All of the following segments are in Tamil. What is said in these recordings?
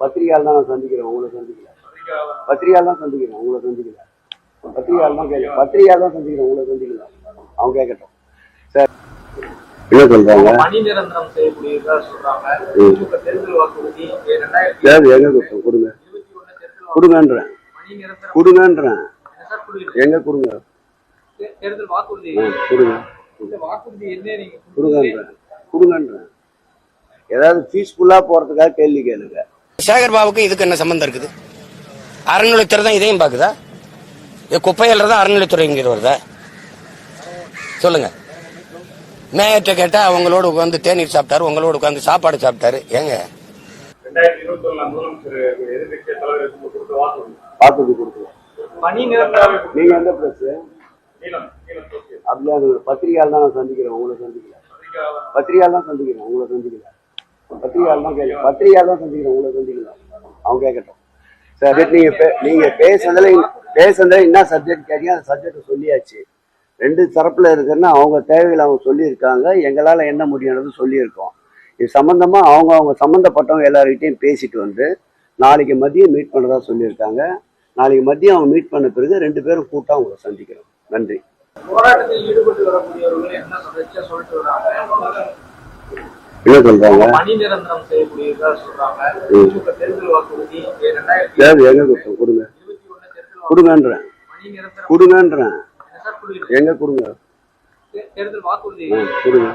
பத்திரிகையால் தான் நான் சந்திக்கிறேன் உங்களை சந்திக்கல பத்திரிகையால் தான் சந்திக்கிறேன் உங்களை சந்திக்கல பத்திரிகையால் தான் கேட்க பத்திரிகையால் தான் சந்திக்கிறேன் உங்களை சந்திக்கல அவங்க கேட்கட்டும். சார் என்ன சொல்றாங்க? சரி எங்க கொடுங்க. கொடுங்கன்றேன். கொடுங்கன்றேன்? எங்க கொடுங்க? கொடுங்க. கொடுங்கன்றேன். கொடுங்கன்றேன். ஏதாவது பீஸ்ஃபுல்லா போறதுக்காக கேள்வி கேளுங்க. சேகர் பாபுக்கு இதுக்கு என்ன சம்பந்தம் இருக்குது? அறநிலைத்துறை தான் இதையும் பாக்குதா இது குப்பையில் தான் அறநிலைத்துறை இங்க வருதா? சொல்லுங்க. மேயர்கிட்ட கேட்டா அவங்களோட உட்காந்து தேநீர் சாப்பிட்டாரு உங்களோட உட்காந்து சாப்பாடு சாப்பிட்டாரு. ஏங்க? பணி நீங்க எந்த பிரஸ் நீளம் நீளம் தோக்கியது அப்படியா பத்திரிகையால் தான் நான் சந்திக்கிறேன் உங்களை சந்திக்கல. பத்திரிகையால் தான் சந்திக்கிறேன் உங்களை சந்திக்கல. பத்திரிகையால் தான் கேட்க பத்திரிகையால் தான் உங்களை சந்திக்கலாம் அவங்க கேட்கட்டும். சரி நீங்க பே- நீங்க பேசுனதுல பேசுனதுல என்ன சப்ஜெக்ட் கேட்டீங்க? அந்த சப்ஜெக்ட் சொல்லியாச்சு. ரெண்டு தரப்புல இருக்குன்னா அவங்க தேவைகள் அவங்க சொல்லியிருக்காங்க. எங்களால என்ன முடியும்னு சொல்லியிருக்கோம். இது சம்பந்தமா அவங்க அவங்க சம்மந்தப்பட்டவங்க எல்லார்கிட்டையும் பேசிட்டு வந்து நாளைக்கு மதியம் மீட் பண்ணுறதா சொல்லியிருக்காங்க. நாளைக்கு மதியம் அவங்க மீட் பண்ண பிறகு ரெண்டு பேரும் கூட்டம் அவங்களை சந்திக்கிறோம். நன்றி. போராட்டத்தில் ஈடுபட்டு வரக்கூடியவர்கள் என்ன சொல்லிட்டு வராங்க? என்ன சொல்றாங்க? சரி எங்க கொடுங்க. கொடுங்கன்றேன். கொடுங்கன்றேன்? எங்க கொடுங்க? கொடுங்க.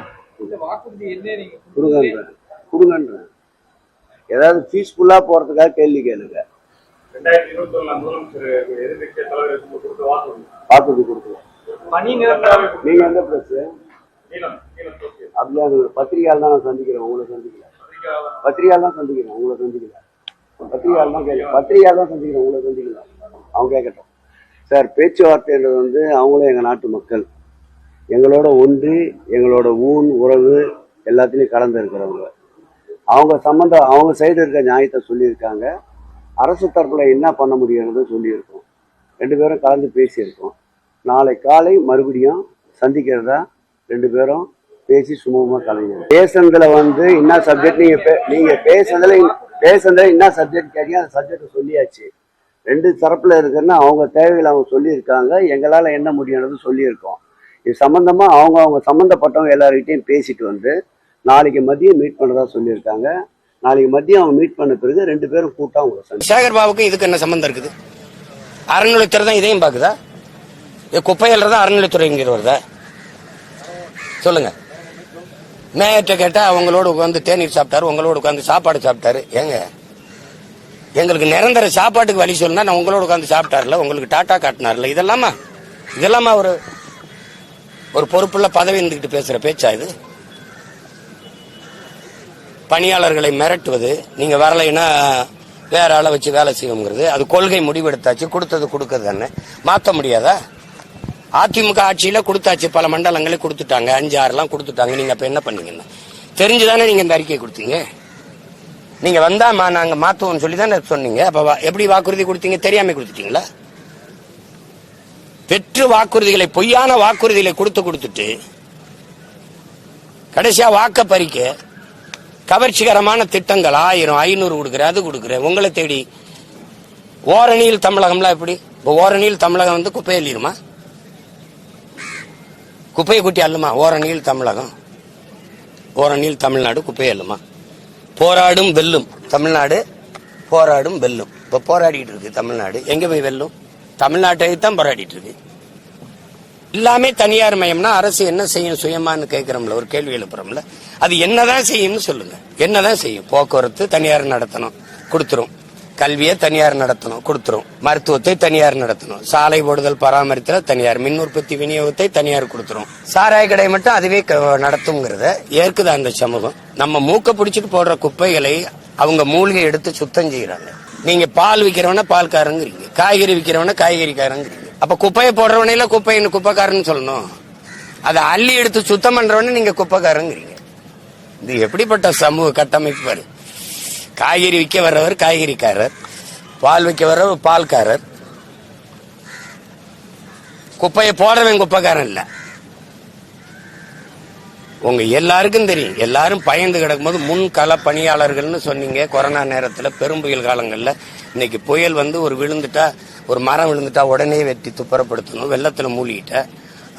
கொடுங்கன்றேன். கொடுங்கன்றேன். ஏதாவது பீஸ்ஃபுல்லா போறதுக்காக கேள்வி கேளுங்க. வாக்குறுதி. கொடுக்கலாம் நீங்க எந்த பிரஸ் அப்படியா பத்திரிகையால் தான் நான் சந்திக்கிறேன் உங்களை சந்திக்கல பத்திரிகையால் தான். சந்திக்கிறேன் உங்களை சந்திக்கல பத்திரிகையால் தான் கேட்க பத்திரிகையால் தான் சந்திக்கிறேன் உங்களை சந்திக்கல அவங்க கேட்கட்டும். சார் பேச்சுவார்த்தைன்றது வந்து அவங்களும் எங்கள் நாட்டு மக்கள். எங்களோட ஒன்றி எங்களோட ஊன் உறவு எல்லாத்துலேயும் கலந்து இருக்கிறவங்க. அவங்க சம்மந்தம் அவங்க சைடு இருக்க நியாயத்தை சொல்லியிருக்காங்க. அரசு தரப்புல என்ன பண்ண முடியுங்கிறத சொல்லியிருக்கோம். ரெண்டு பேரும் கலந்து பேசியிருக்கோம். நாளை காலை மறுபடியும் சந்திக்கிறதா ரெண்டு பேரும் பேசி சுமூகமாக கலைஞர் பேசுனதுல வந்து என்ன சப்ஜெக்ட் நீங்க பே- நீங்க பேசுனதுல பேசுனதுல என்ன சப்ஜெக்ட் கேட்டீங்க அந்த சப்ஜெக்ட் சொல்லியாச்சு. ரெண்டு தரப்புல இருக்குன்னா அவங்க தேவைகள் அவங்க சொல்லியிருக்காங்க எங்களால் என்ன முடியும்னு சொல்லியிருக்கோம். இது சம்மந்தமாக அவங்க அவங்க சம்மந்தப்பட்டவங்க எல்லார்கிட்டையும் பேசிட்டு வந்து நாளைக்கு மதியம் மீட் பண்ணுறதா சொல்லியிருக்காங்க. நாளைக்கு மதியம் அவங்க மீட் பண்ண பிறகு ரெண்டு பேரும் கூட்டம் அவங்க சேகர் பாபுக்கு இதுக்கு என்ன சம்மந்தம் இருக்குது? அறநிலைத்துறை தான் இதையும் பார்க்குதா? இது குப்பையில் தான் அறநிலைத்துறைங்கிறவர் தான். சொல்லுங்க. மேயர்கிட்ட கேட்டா அவங்களோட உட்காந்து தேநீர் சாப்பிட்டாரு உங்களோட உட்காந்து சாப்பாடு சாப்பிட்டாரு. ஏங்க? எங்களுக்கு நிரந்தர சாப்பாட்டுக்கு வழி சொல்லுனா நான் உங்களோட உட்காந்து சாப்பிட்டாருல உங்களுக்கு டாட்டா காட்டினார்ல இதெல்லாமா? இதெல்லாமா ஒரு ஒரு பொறுப்புள்ள பதவி இருந்துகிட்டு பேசுற பேச்சா இது? பணியாளர்களை மிரட்டுவது நீங்க வரலைன்னா வேற ஆளை வச்சு வேலை செய்யுங்கிறது அது கொள்கை முடிவெடுத்தாச்சு கொடுத்தது கொடுக்கறது தானே. மாற்ற முடியாதா? அதிமுக ஆட்சியில கொடுத்தாச்சு. பல மண்டலங்களே கொடுத்துட்டாங்க. அஞ்சு ஆறுலாம் கொடுத்துட்டாங்க. நீங்க அப்ப என்ன பண்ணீங்கன்னா? தெரிஞ்சுதானே நீங்க இந்த அறிக்கை கொடுத்தீங்க? நீங்க வந்தா நாங்க மாத்துவோம்னு சொல்லி தானே சொன்னீங்க. அப்ப வா- எப்படி வாக்குறுதி கொடுத்தீங்க? தெரியாம கொடுத்துட்டீங்களா? பெற்று வாக்குறுதிகளை பொய்யான வாக்குறுதிகளை கொடுத்து கொடுத்துட்டு கடைசியா வாக்க பறிக்க கவர்ச்சிகரமான திட்டங்கள் ஆயிரம் ஐநூறு கொடுக்குறேன் அது கொடுக்குறேன். உங்களை தேடி ஓரணியில் தமிழகம்லாம் எப்படி? இப்போ ஓரணியில் தமிழகம் வந்து குப்பை குப்பையை குட்டி அல்லுமா ஓரணியில் தமிழகம். ஓரணியில் தமிழ்நாடு குப்பை அல்லுமா? போராடும் வெல்லும். தமிழ்நாடு போராடும் வெல்லும். இப்போ போராடிட்டு இருக்கு தமிழ்நாடு. எங்க போய் வெல்லும்? தமிழ்நாட்டை தான் போராடிட்டு இருக்கு. எல்லாமே தனியார் மயம்னா அரசு என்ன செய்யும்? சுயமான்னு கேட்கிறோம்ல ஒரு கேள்வி எழுப்புறோம்ல. அது என்னதான் செய்யும்னு சொல்லுங்க. என்னதான் செய்யும்? போக்குவரத்து தனியார் நடத்தணும். கொடுத்துரும். கல்வியை தனியார் நடத்தணும் கொடுத்துரும். மருத்துவத்தை தனியார் நடத்தணும். சாலை போடுதல் பராமரித்தல் தனியார் மின் உற்பத்தி விநியோகத்தை தனியார் கொடுத்துரும். சாராய கடை மட்டும் அதுவே க- நடத்துங்கிறத ஏற்குது அந்த சமூகம். நம்ம மூக்க பிடிச்சிட்டு போடுற குப்பைகளை அவங்க மூலிகை எடுத்து சுத்தம் செய்யறாங்க. நீங்க பால் விக்கிறவன பால்காரங்கிறீங்க. காய்கறி விக்கிறவன காய்கறிக்காரங்கிறீங்க. அப்ப குப்பையை போடுறவனையில குப்பைன்னு குப்பைக்காரன்னு சொல்லணும்? அதை அள்ளி எடுத்து சுத்தம் பண்றவன நீங்க குப்பைக்காரங்கிறீங்க. இது எப்படிப்பட்ட சமூக கட்டமைப்பு காய்கறி விற்க வர்றவர் காய்கறிக்காரர் பால் விற்க வர்றவர் பால்காரர். குப்பையை போடுறவன் குப்பைக்காரன் இல்ல. உங்க எல்லாருக்கும் தெரியும். எல்லாரும் பயந்து கிடக்கும்போது முன்கள பணியாளர்கள்னு சொன்னீங்க. கொரோனா நேரத்தில் பெரும் புயல் காலங்களில் இன்னைக்கு புயல் வந்து ஒரு விழுந்துட்டா ஒரு மரம் விழுந்துட்டா உடனே வெட்டி துப்புரப்படுத்தணும் வெள்ளத்தில் மூழ்கிட்ட.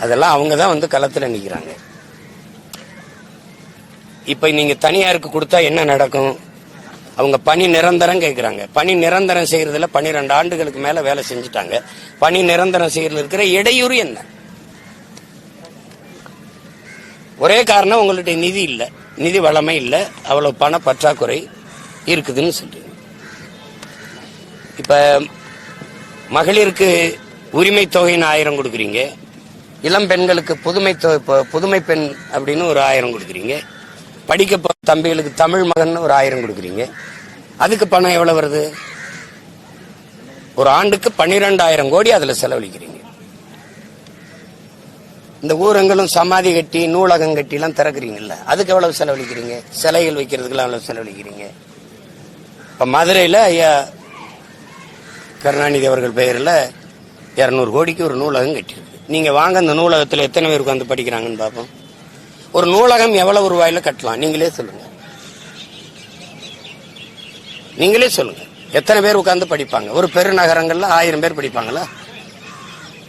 அதெல்லாம் அவங்க தான் வந்து களத்தில் நிற்கிறாங்க இப்போ நீங்கள் தனியாருக்கு கொடுத்தா என்ன நடக்கும்? அவங்க பணி நிரந்தரம் கேட்குறாங்க பணி நிரந்தரம் செய்யறதுல பன்னிரெண்டு ஆண்டுகளுக்கு மேல வேலை செஞ்சுட்டாங்க. பணி நிரந்தரம் செய்யறதுல இருக்கிற இடையூறு என்ன? ஒரே காரணம் உங்கள்ட்ட நிதி இல்லை. நிதி வளமை இல்லை. அவ்வளவு பண பற்றாக்குறை இருக்குதுன்னு சொல்றீங்க. இப்ப மகளிருக்கு உரிமை தொகைன்னு ஆயிரம் கொடுக்குறீங்க. இளம் பெண்களுக்கு புதுமை தொகை புதுமை பெண் அப்படின்னு ஒரு ஆயிரம் கொடுக்குறீங்க. படிக்க தம்பிகளுக்கு தமிழ் மகன் ஒரு ஆயிரம் கொடுக்குறீங்க. அதுக்கு பணம் எவ்வளவு வருது? ஒரு ஆண்டுக்கு பன்னிரெண்டாயிரம் கோடி அதுல செலவழிக்கிறீங்க. இந்த ஊரங்களும் சமாதி கட்டி நூலகம் கட்டி எல்லாம் திறக்கிறீங்கல்ல அதுக்கு எவ்வளவு செலவழிக்கிறீங்க? சிலைகள் வைக்கிறதுக்கெல்லாம் எவ்வளவு செலவழிக்கிறீங்க? இப்ப மதுரையில ஐயா கருணாநிதி அவர்கள் பெயரில் இரநூறு கோடிக்கு ஒரு நூலகம் கட்டியிருக்கு. நீங்க வாங்க அந்த நூலகத்தில் எத்தனை பேர் உட்காந்து படிக்கிறாங்கன்னு பார்ப்போம் ஒரு நூலகம் எவ்வளவு ரூபாயில கட்டலாம்? நீங்களே சொல்லுங்க. நீங்களே சொல்லுங்க. எத்தனை பேர் உட்கார்ந்து படிப்பாங்க? ஒரு பெருநகரங்கள்ல ஆயிரம் பேர் படிப்பாங்களா?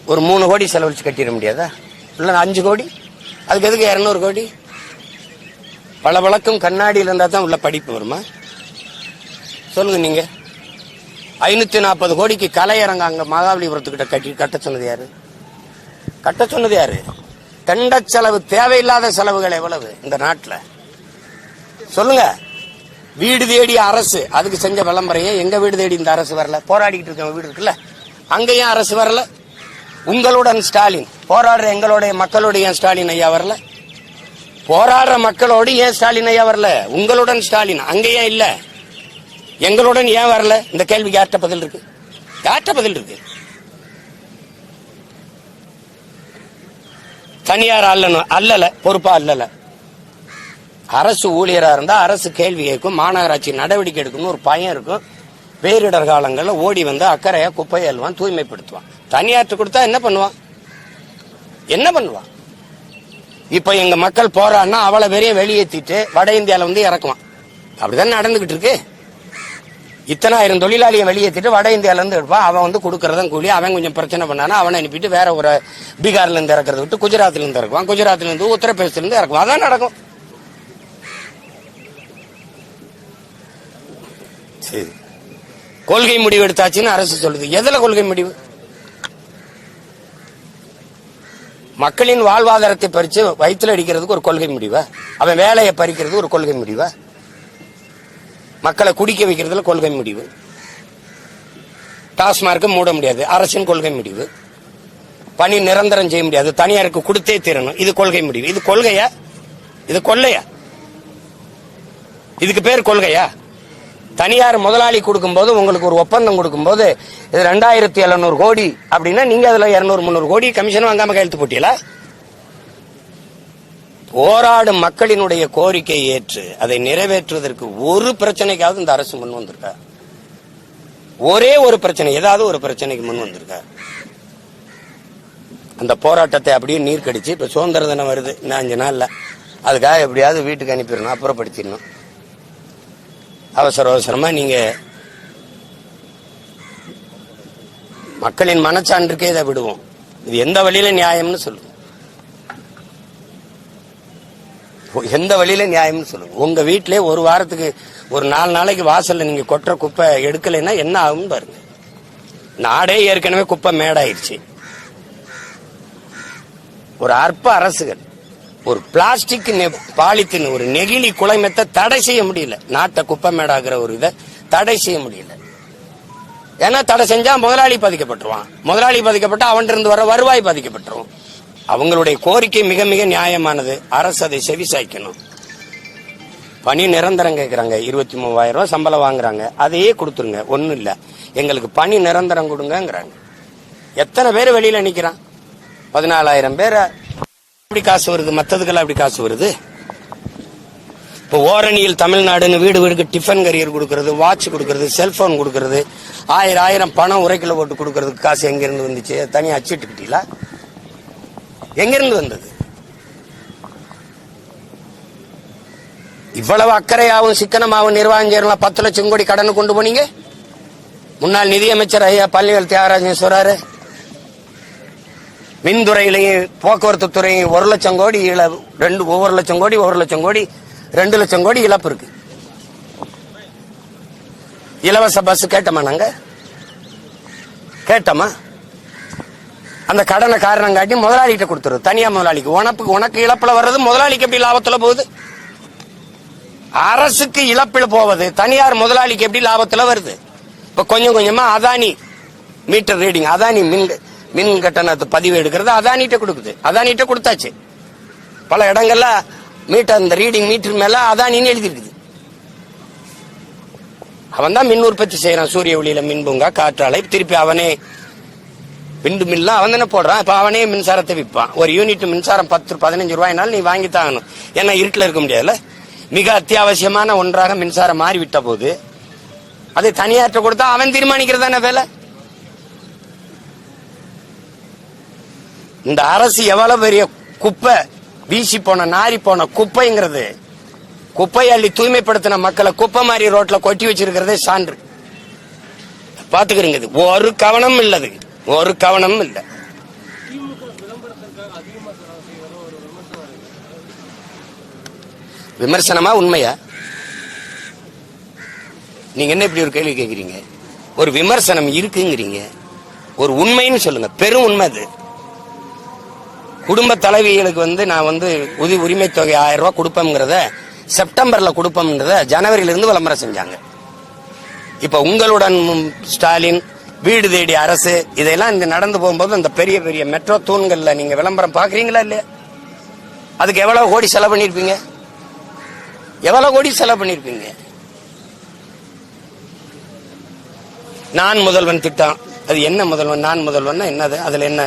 ஒரு மூணு கோடி செலவழிச்சு கட்டிட முடியாதா? இல்லை அஞ்சு கோடி? அதுக்கு எதுக்கு இரநூறு கோடி? பல வழக்கம் கண்ணாடியில் இருந்தால் தான் உள்ள படிப்பு வருமா? சொல்லுங்க நீங்க. ஐநூத்தி நாற்பது கோடிக்கு கலையரங்க அங்க மகாபலிபுரத்துக்கிட்ட கட்டி கட்ட சொன்னது யாரு? கட்ட சொன்னது யாரு? தண்ட செலவு தேவையில்லாத செலவுகள் எவ்வளவு இந்த நாட்டில்? சொல்லுங்க. வீடு தேடி அரசு அதுக்கு செஞ்ச விளம்பரையே எங்க வீடு தேடி இந்த அரசு வரல? போராடிக்கிட்டு இருக்க வீடு இருக்குல்ல? அங்கேயும் அரசு வரல. உங்களுடன் ஸ்டாலின் போராடுற எங்களுடைய மக்களுடைய ஏன் ஸ்டாலின் ஐயா வரல? போராடுற மக்களோடு ஏன் ஸ்டாலின் ஐயா வரல? உங்களுடன் ஸ்டாலின் அங்கேயே இல்ல. எங்களுடன் ஏன் வரல? இந்த கேள்விக்கு யார்கிட்ட பதில் இருக்கு? யார்கிட்ட பதில் இருக்கு? தனியார் அல்லணும் அல்லல பொறுப்பா அல்லல. அரசு ஊழியராக இருந்தால் அரசு கேள்வி கேட்கும் மாநகராட்சி நடவடிக்கை எடுக்கணும்னு ஒரு பயம் இருக்கும். பேரிடர் காலங்களில் ஓடி வந்து அக்கறையா குப்பை அள்ளுவான் தூய்மைப்படுத்துவான். தனியாற்று கொடுத்தா என்ன பண்ணுவான்? என்ன பண்ணுவான்? இப்போ எங்க மக்கள் போறான்னா அவ்வளோ பெரிய வெளியேற்றிட்டு வட இந்தியாவில் வந்து இறக்குவான். அப்படிதான் நடந்துகிட்டு இருக்கு? இத்தனாயிரம் தொழிலாளியை வெளியேற்றிட்டு வட இந்தியால இருந்து எடுப்பான் அவன் வந்து கொடுக்கறதான் கூலி அவன் கொஞ்சம் பிரச்சனை பண்ணானா அவனை அனுப்பிட்டு வேற ஒரு பீகார்ல இருந்து விட்டு குஜராத்ல இருந்து இறக்குவான். குஜராத்ல இருந்து உத்தரப்பிரதேசல இருந்து இறக்குவான். அதான் நடக்கும். சரி. கொள்கை முடிவு எடுத்தாச்சுன்னு அரசு சொல்லுது. எதுல கொள்கை முடிவு? மக்களின் வாழ்வாதாரத்தை பறிச்சு வயிற்றுல அடிக்கிறதுக்கு ஒரு கொள்கை முடிவா? அவன் வேலையை பறிக்கிறது ஒரு கொள்கை முடிவா? மக்களை குடிக்க வைக்கிறதுல கொள்கை முடிவு. டாஸ்மார்க்கு மூட முடியாது. அரசின் கொள்கை முடிவு. பணி நிரந்தரம் செய்ய முடியாது. தனியாருக்கு கொடுத்தே தீரணும். இது கொள்கை முடிவு. இது கொள்கையா? இது கொள்ளையா? இதுக்கு பேர் கொள்கையா? தனியார் முதலாளி கொடுக்கும்போது உங்களுக்கு ஒரு ஒப்பந்தம் கொடுக்கும்போது இது ரெண்டாயிரத்தி எழுநூறு கோடி அப்படின்னா நீங்க அதுல இருநூறு முந்நூறு கோடி கமிஷன் வாங்காம கையெழுத்து போட்டீங்களா? போராடும் மக்களினுடைய கோரிக்கையை ஏற்று அதை நிறைவேற்றுவதற்கு ஒரு பிரச்சனைக்காவது இந்த அரசு முன் வந்திருக்கா? ஒரே ஒரு பிரச்சனை ஏதாவது ஒரு பிரச்சனைக்கு முன் வந்திருக்கா? அந்த போராட்டத்தை அப்படியே நீர் கடிச்சு இப்ப சுதந்திர தினம் வருது இன்னும் அஞ்சு நாள்ல. அதுக்காக எப்படியாவது வீட்டுக்கு அனுப்பிடணும் அப்புறப்படுத்திடணும். அவசர அவசரமா நீங்க மக்களின் மனச்சான்றுக்கே இதை விடுவோம். இது எந்த வழியில நியாயம்னு சொல்லுங்க எந்த வழியில நியாயம்னு சொல்லுங்க உங்க வீட்டிலே ஒரு வாரத்துக்கு ஒரு நாலு நாளைக்கு வாசல்ல நீங்க கொட்டுற குப்பை எடுக்கலைன்னா என்ன ஆகும் பாருங்க. நாடே ஏற்கனவே குப்பை மேடாயிருச்சு. ஒரு அற்ப அரசுகள் ஒரு பிளாஸ்டிக் பாலித்தின் ஒரு நெகிழி குலைமத்தை தடை செய்ய முடியல. நாட்டை குப்பை மேடாகிற ஒரு இதை தடை செய்ய முடியல. ஏன்னா தடை செஞ்சா முதலாளி பாதிக்கப்பட்டுருவான். முதலாளி பாதிக்கப்பட்டா அவன் இருந்து வர வருவாய் பாதிக்கப்பட்டுரும். அவங்களுடைய கோரிக்கை மிக மிக நியாயமானது. அரசு அதை செவி சாய்க்கணும். பணி நிரந்தரம் கேட்குறாங்க இருபத்தி மூவாயிரம் ரூபாய் சம்பளம் வாங்குறாங்க. அதையே கொடுத்துருங்க. ஒன்றும் இல்லை. எங்களுக்கு பணி நிரந்தரம் கொடுங்கங்கிறாங்க. எத்தனை பேர் வெளியில் நிற்கிறான் பதினாலாயிரம் பேர்? எப்படி காசு வருது. மற்றதுக்கெல்லாம் அப்படி காசு வருது? இப்போ ஓரணியில் தமிழ்நாடுன்னு வீடு வீடுக்கு டிஃபன் கரியர் கொடுக்கறது வாட்ச் கொடுக்கறது செல்போன் கொடுக்கறது ஆயிரம் ஆயிரம் பணம் உரைக்கில் போட்டு கொடுக்கறதுக்கு காசு எங்கேருந்து வந்துச்சு? தனியாக அச்சிட்டுக்கிட்டீங்களா எங்கிருந்து வந்தது? இவ்வளவு அக்கறையாகவும் சிக்கனமாகவும் நிர்வாகம் செய்யலாம் பத்து லட்சம் கோடி கடன் கொண்டு போனீங்க? முன்னாள் நிதியமைச்சர் ஐயா பள்ளிகள் தியாகராஜன் சொல்றாரு மின்துறையிலையும் போக்குவரத்து துறையும் ஒரு லட்சம் கோடி இழ- ரெண்டு ஒவ்வொரு லட்சம் கோடி ஒரு லட்சம் கோடி ரெண்டு லட்சம் கோடி இழப்பு இருக்கு. இலவச பஸ் கேட்டோமா நாங்க? கேட்டோமா? அந்த கடனை காரணம் காட்டி முதலாளிகிட்ட கொடுத்துரு. தனியா முதலாளிக்கு. உனக்கு உனக்கு இழப்புல வர்றது முதலாளிக்கு எப்படி லாபத்துல போகுது? அரசுக்கு இழப்பில் போவது தனியார் முதலாளிக்கு எப்படி லாபத்துல வருது? இப்ப கொஞ்சம் கொஞ்சமா அதானி மீட்டர் ரீடிங் அதானி மின் மின் கட்டணத்தை பதிவு எடுக்கிறது அதானிட்ட கொடுக்குது. அதானிட்ட கொடுத்தாச்சு. பல இடங்கள்ல மீட்டர் அந்த ரீடிங் மீட்டர் மேல அதானின்னு எழுதிருக்குது அவன் தான் மின் உற்பத்தி செய்யறான். சூரிய ஒளியில மின் பூங்கா காற்றாலை திருப்பி அவனே விண்டு மில்ல அவன் தானே போடுறான். இப்ப அவனே மின்சாரத்தை விற்பான். ஒரு யூனிட் மின்சாரம் பத்து பதினஞ்சு ரூபாய்னாலும் நீ வாங்கி தாங்கணும். ஏன்னா இருட்டில் இருக்க முடியாதுல்ல? மிக அத்தியாவசியமான ஒன்றாக மின்சாரம் மாறிவிட்ட போது அதை தனியார்ட்ட கொடுத்தா அவன் தீர்மானிக்கிறதான வேலை? இந்த அரசு எவ்வளவு பெரிய குப்பை வீசி போன நாரி போன குப்பைங்கிறது குப்பை அள்ளி தூய்மைப்படுத்தின மக்களை குப்பை மாதிரி ரோட்ல கொட்டி வச்சிருக்கிறதே சான்று. பாத்துக்கிறீங்க ஒரு கவனம் இல்லது. ஒரு கவனமும் இல்லை. விமர்சனமா உண்மையா? நீங்க என்ன இப்படி ஒரு கேள்வி கேட்குறீங்க ஒரு விமர்சனம் இருக்குங்கிறீங்க. ஒரு உண்மைன்னு சொல்லுங்க. பெரும் உண்மை அது. குடும்ப தலைவிகளுக்கு வந்து நான் வந்து உதவி உரிமை தொகை ஆயிரம் ரூபாய் கொடுப்போம்ங்கிறத செப்டம்பர்ல கொடுப்போம்ன்றத ஜனவரியிலிருந்து விளம்பரம் செஞ்சாங்க. இப்ப உங்களுடன் ஸ்டாலின் வீடு தேடி அரசு இதெல்லாம் இந்த நடந்து போகும்போது இந்த பெரிய பெரிய மெட்ரோ தூண்கள்ல நீங்க விளம்பரம் பாக்குறீங்களா இல்லையா? அதுக்கு எவ்வளவு கோடி செலவு பண்ணிருப்பீங்க எவ்வளவு கோடி செலவு பண்ணிருப்பீங்க நான் முதல்வன் திட்டம். அது என்ன முதல்வன்? நான் முதல்வன் என்னது? அதுல என்ன?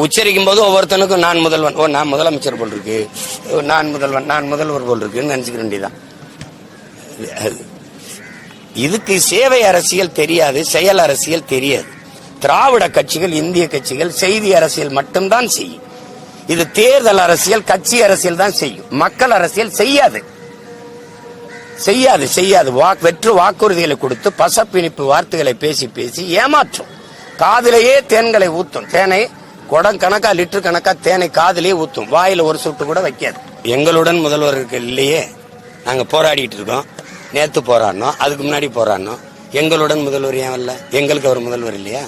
உச்சரிக்கும் போது ஒவ்வொருத்தனுக்கும் நான் முதல்வன். ஓ நான் முதலமைச்சர் போல் இருக்கு. ஓ, நான் முதல்வன் நான் முதல்வர் போல் இருக்குன்னு நினைச்சுக்க வேண்டியதான் இதுக்கு சேவை அரசியல் தெரியாது செயல் அரசியல் தெரியாது. திராவிட கட்சிகள் இந்திய கட்சிகள் செய்தி அரசியல் மட்டும்தான் செய்யும். இது தேர்தல் அரசியல் கட்சி அரசியல் தான் செய்யும். மக்கள் அரசியல் செய்யாது. செய்யாது செய்யாது. வாக் வெற்று வாக்குறுதிகளை கொடுத்து பசப்பிணிப்பு வார்த்தைகளை பேசி பேசி ஏமாற்றும். காதிலேயே தேன்களை ஊத்தும். தேனை குடம் கணக்கா லிட்டர் கணக்கா தேனை காதிலேயே ஊத்தும். வாயில ஒரு சொட்டு கூட வைக்காது. எங்களுடன் முதல்வர்கள் இல்லையே. நாங்க போராடிட்டு இருக்கோம். நேத்து போராடினோம் அதுக்கு முன்னாடி போராடினோம். எங்களுடன் முதல்வர் ஏன் வரல? எங்களுக்கு அவர் முதல்வர் இல்லையா?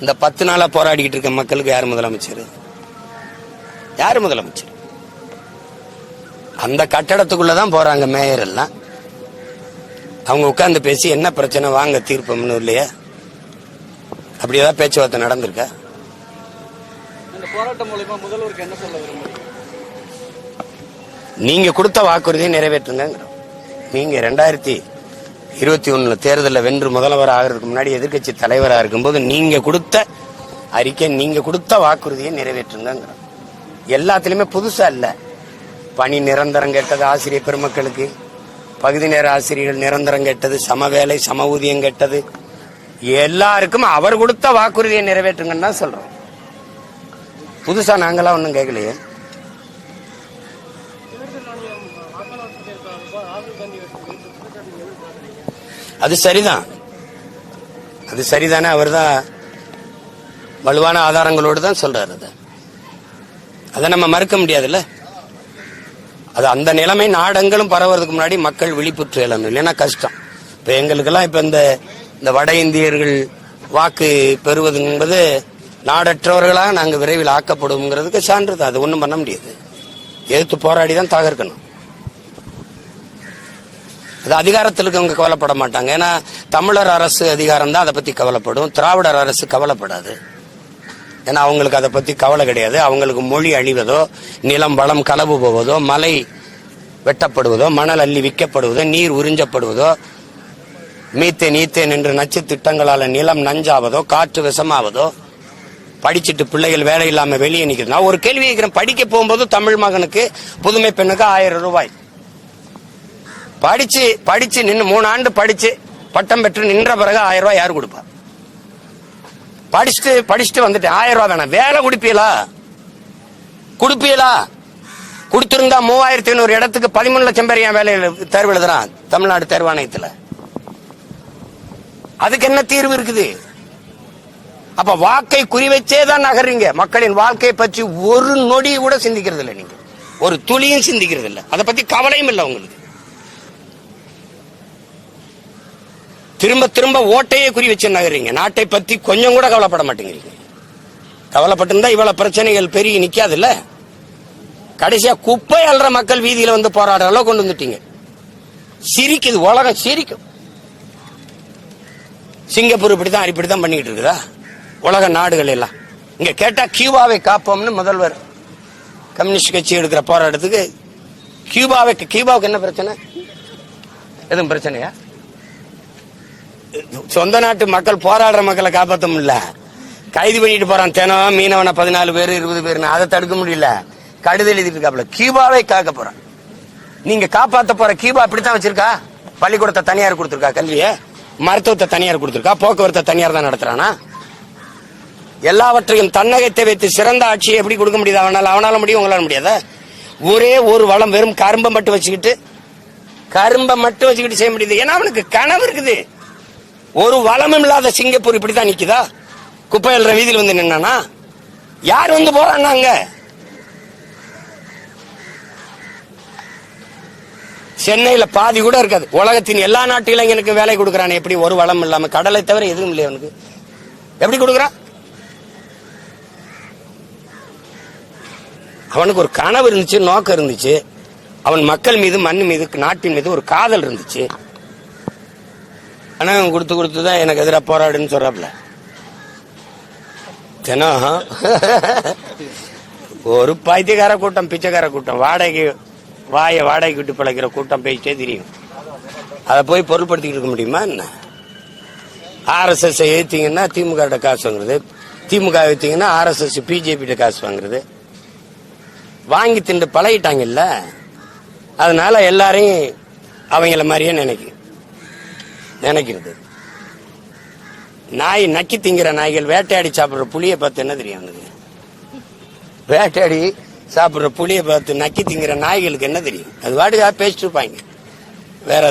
இந்த பத்து நாளா போராடிக்கிட்டு இருக்க மக்களுக்கு யார் முதலமைச்சர்? யார் முதலமைச்சர்? அந்த கட்டடத்துக்குள்ளதான் போறாங்க மேயர் எல்லாம். அவங்க உட்கார்ந்து பேசி என்ன பிரச்சனை வாங்க தீர்ப்போம்னு இல்லையா? அப்படி ஏதாவது பேச்சுவார்த்தை நடந்திருக்கா? நீங்க கொடுத்த வாக்குறுதியை நிறைவேற்றுங்க நீங்க ரெண்டாயிரத்தி இருபத்தி ஒண்ணுல தேர்தலில் வென்று முதல்வர் ஆகிறதுக்கு முன்னாடி எதிர்க்கட்சி தலைவராக இருக்கும்போது நீங்க கொடுத்த அறிக்கை நீங்க கொடுத்த வாக்குறுதியை நிறைவேற்றுங்க எல்லாத்துலேயுமே புதுசா இல்ல. பணி நிரந்தரம் கேட்டது ஆசிரியர் பெருமக்களுக்கு. பகுதி நேர ஆசிரியர்கள் நிரந்தரம் கேட்டது சம வேலை சம ஊதியம் கேட்டது. எல்லாருக்கும் அவர் கொடுத்த வாக்குறுதியை நிறைவேற்றுங்கன்னு தான் சொல்றோம். புதுசா நாங்களாம் ஒன்றும் கேட்கலையே. அது சரிதான். அது சரிதானே? அவர் தான் வலுவான ஆதாரங்களோடு தான் சொல்றாரு அதை. அதை நம்ம மறுக்க முடியாதுல்ல? அது அந்த நிலைமை நாடங்களும் பரவறதுக்கு முன்னாடி மக்கள் விழிப்புற்று எழணும். இல்லைன்னா கஷ்டம். இப்ப எங்களுக்கெல்லாம் இப்ப இந்த இந்த வட இந்தியர்கள் வாக்கு பெறுவது என்பது நாடற்றவர்களாக நாங்கள் விரைவில் ஆக்கப்படுவோங்கிறதுக்கு சான்று தான் அது ஒன்றும் பண்ண முடியாது. எதிர்த்து போராடி தான் தகர்க்கணும். அது அதிகாரத்தில் இருக்கவங்க கவலைப்பட மாட்டாங்க. ஏன்னா தமிழர் அரசு அதிகாரம் தான் அதை பத்தி கவலைப்படும். திராவிடர் அரசு கவலைப்படாது. ஏன்னா அவங்களுக்கு அதை பத்தி கவலை கிடையாது. அவங்களுக்கு மொழி அழிவதோ நிலம் வளம் களவு போவதோ மலை வெட்டப்படுவதோ மணல் அள்ளி விற்கப்படுவதோ நீர் உறிஞ்சப்படுவதோ மீத்தேன் ஈத்தேன் என்று நச்சு திட்டங்களால நிலம் நஞ்சாவதோ காற்று விஷமாவதோ படிச்சுட்டு பிள்ளைகள் வேலை இல்லாம வெளியே நிக்கிறது நான் ஒரு கேள்வி கேட்கிறேன். படிக்க போகும்போது தமிழ் மகனுக்கு புதுமை பெண்ணுக்கு ஆயிரம் ரூபாய். படிச்சு படிச்சு நின்று மூணு ஆண்டு படிச்சு பட்டம் பெற்று நின்ற பிறகு ஆயிரம் ரூபாய் யார் கொடுப்பா? படிச்சுட்டு படிச்சுட்டு வந்துட்டு ஆயிரம் ரூபாய் வேணாம். வேலை கொடுப்பீங்களா கொடுப்பீங்களா கொடுத்துருந்தா மூவாயிரத்தி ஐநூறு இடத்துக்கு பதிமூணு லட்சம் பேர் என் வேலையில் தேர்வு எழுதுறான் தமிழ்நாடு தேர்வாணையத்தில் அதுக்கு என்ன தீர்வு இருக்குது? அப்ப வாக்கை குறிவச்சே தான் நகர்றீங்க. மக்களின் வாழ்க்கையை பற்றி ஒரு நொடி கூட சிந்திக்கிறது இல்லை நீங்க. ஒரு துளியும் சிந்திக்கிறது இல்லை அதை பத்தி கவலையும் இல்லை உங்களுக்கு. திரும்ப திரும்ப ஓட்டையே குறி வச்சு நகர்றீங்க நாட்டை பத்தி கொஞ்சம் கூட கவலைப்பட மாட்டேங்கிறீங்க. கவலைப்பட்டிருந்தா இவ்வளவு பிரச்சனைகள் பெருகி நிக்காதுல்ல? கடைசியா குப்பை அல்ற மக்கள் வீதியில வந்து போராடுற அளவு கொண்டு வந்துட்டீங்க. சிரிக்குது உலகம் சிரிக்கும். சிங்கப்பூர் இப்படிதான் இப்படிதான் பண்ணிக்கிட்டு இருக்குதா? உலக நாடுகள் எல்லாம். இங்க கேட்டா கியூபாவை காப்போம்னு முதல்வர் கம்யூனிஸ்ட் கட்சி எடுக்கிற போராட்டத்துக்கு கியூபாவை கியூபாவுக்கு என்ன பிரச்சனை? எதுவும் பிரச்சனையா? சொந்த நாட்டு மக்கள் போராடுற மக்களை காப்பாற்ற முடியல. கைது பண்ணிட்டு போறான். தினம் மீனவன பதினாலு பேர் இருபது பேர் அதை தடுக்க முடியல. கடுதல் எழுதிட்டு இருக்காப்ல கியூபாவை காக்க போறான். நீங்க காப்பாத்த போற கியூபா அப்படித்தான் வச்சிருக்கா? பள்ளிக்கூடத்தை தனியார் கொடுத்துருக்கா கல்வியை? மருத்துவத்தை தனியார் கொடுத்துருக்கா? போக்குவரத்தை தனியார் தான் நடத்துறானா? எல்லாவற்றையும் தன்னகத்தை வைத்து சிறந்த ஆட்சியை எப்படி கொடுக்க முடியுது? அவனால அவனால முடியும் உங்களால முடியாத? ஒரே ஒரு வளம் வெறும் கரும்பை மட்டும் வச்சுக்கிட்டு கரும்பை மட்டும் வச்சுக்கிட்டு செய்ய முடியுது. ஏன்னா அவனுக்கு கனவு இருக்குது. ஒரு வளமும் இல்லாத சிங்கப்பூர் இப்படிதான் நிக்குதா? குப்பை எழுற வீதியில் வந்து நின்னானா? யார் வந்து போறாங்க அங்க? சென்னையில பாதி கூட இருக்காது. உலகத்தின் எல்லா நாட்டு இளைஞனுக்கும் வேலை கொடுக்குறானே எப்படி ஒரு வளம் இல்லாம? கடலை தவிர எதுவும் இல்லையா அவனுக்கு. எப்படி கொடுக்குறான்? அவனுக்கு ஒரு கனவு இருந்துச்சு நோக்கம் இருந்துச்சு. அவன் மக்கள் மீது மண் மீது நாட்டின் மீது ஒரு காதல் இருந்துச்சு. பணம் கொடுத்து கொடுத்து தான் எனக்கு எதிராக போராடுன்னு சொல்றாப்ல. தினம் ஒரு பைத்தியக்கார கூட்டம் பிச்சைக்கார கூட்டம் வாடகை வாயை வாடகைக்கு விட்டு பழக்கிற கூட்டம் பேச்சே தெரியும். அதை போய் பொருள்படுத்திக்கிட்டு இருக்க முடியுமா என்ன? ஆர்எஸ்எஸ் ஏத்தீங்கன்னா திமுக காசு வாங்குறது. திமுக ஏத்தீங்கன்னா ஆர்எஸ்எஸ் பிஜேபி காசு வாங்குறது. வாங்கி திண்டு பழகிட்டாங்கல்ல. அதனால எல்லாரையும் அவங்கள மாதிரியே நினைக்கும். நினைக்கிறது. நாய் நக்கி திங்கிற நாய்கள் வேட்டையாடி சாப்பிடுற புளியை பார்த்து என்ன தெரியும் அவனுக்கு வேட்டையாடி சாப்பிடுற புளியை பார்த்து நக்கி திங்கிற நாய்களுக்கு என்ன தெரியும்? அது வாட்டுக்காக பேசிட்டு இருப்பாங்க. வேற